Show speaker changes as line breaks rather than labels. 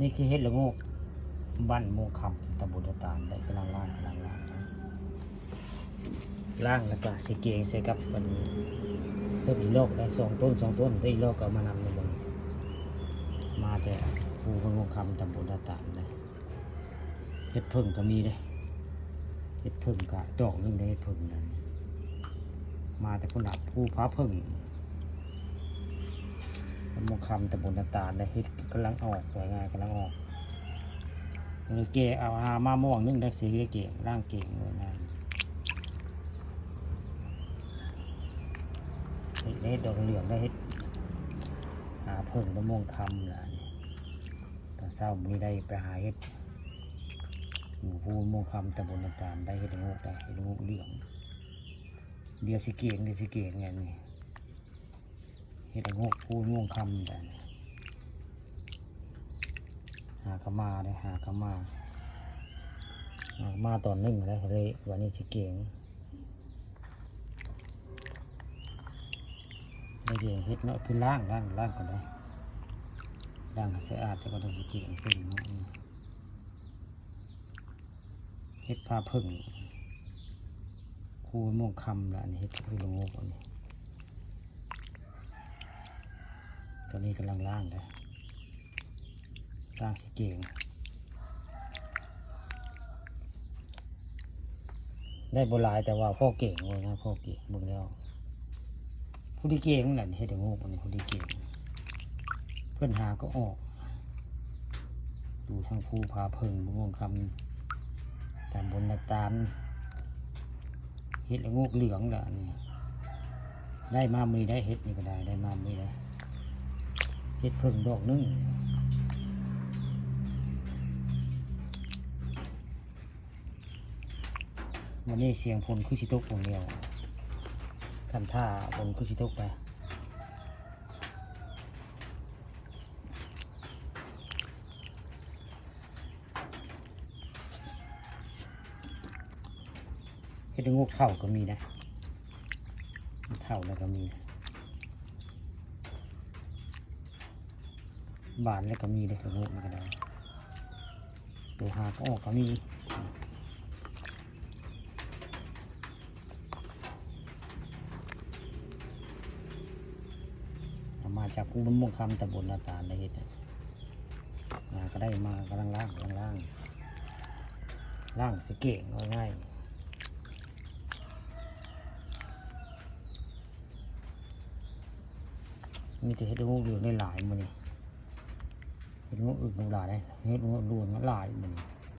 นี่คือเฮ็ดละโงกบ้านโมงคำตำบลตะตาลได้กำลังล่างกำลังล่างนะล่างแล้วก็สีเกงใส่กับมันต้นอีโลกได้สองต้นสองต้นต้นอีโลกก็มานำในบนมาแต่ภูพนโมงคำตำบลตะตาลได้เฮ็ดพึ่งก็มีได้เฮ็ดพึ่งก็ดอกนึงได้เฮ็ดพึ่งนั้นมาแต่คนหลับผู้พาพึ่ง มงคำตะบนตาตาลได้เฮ็ดกำลังออกสวยงามกำลังออกมันเกเอาหามาม่วงนึ่งได้สีเก่งร่างเก่งเลยนะเฮ็ดเฮ็ดดอกเหลืองได้เฮ็ดหาเพิ่งมะม่วงคำล่ะนี่ตอนเช้ามีได้ไปหาเฮ็ดหมู่ภูม่วงคำตะบนตาตาลได้เฮ็ดงกได้เฮ็ดงกเหลืองเดียวสิเก่งเดียวสิเก่งไงนี่ เห็ดงกพูง่วงคำแต่หากมาได้หากมาหากมาตอนหนึ่งได้เลยวันนี้สิเก่งไม่เก่งเฮ็ดเนาะคือล่างล่างล่างก่อนได้ล่างสะอาดจะก็ได้สิเก่งขึ้นเนาะเฮ็ดผ้าพึ่งคูม่วงคำละอันนี้เฮ็ดคือลงงกอันนี้ ตัวนี้กำลังล่างเลยล่างสีเก่งได้โบหลายแต่ว่าพ่อเก่งเลยนะพ่อเก่งเบิ่งแล้วผู้ที่เก่งนั่นแหละเฮ็ดให้งูมันผู้ที่เก่ง เพื่อนหาก็ออก ดูทางภูพาเพิงบุงคำตามบนนาตาลเฮ็ดให้งูเหลืองแหละนี่ได้มามีได้เฮ็ดนี่ก็ได้ได้มามีได้ เห็ดเพิ่งดอกนึงวันนี้เสียงพลคือสิตกคนเดียวทำท่าพลคือสิตกไปเห็ดงกเท่าก็มีนะเท่าแล้วก็มีนะ บานแล้วก็มีเลยกระโงกมันก็ได้ตัวหาก็ออกก็มีมาจากกูมันม่วงคำตำบลนาตาลได้เห็ดงานก็ได้มากำลังล่างกำลังล่างล่างสิเก่งง่ายมีแต่เห็ดงูอยู่ในหลายมือนี่ เห็นงูอึ่งงูหลายเลยเห็นงูรูนมันหลายมัน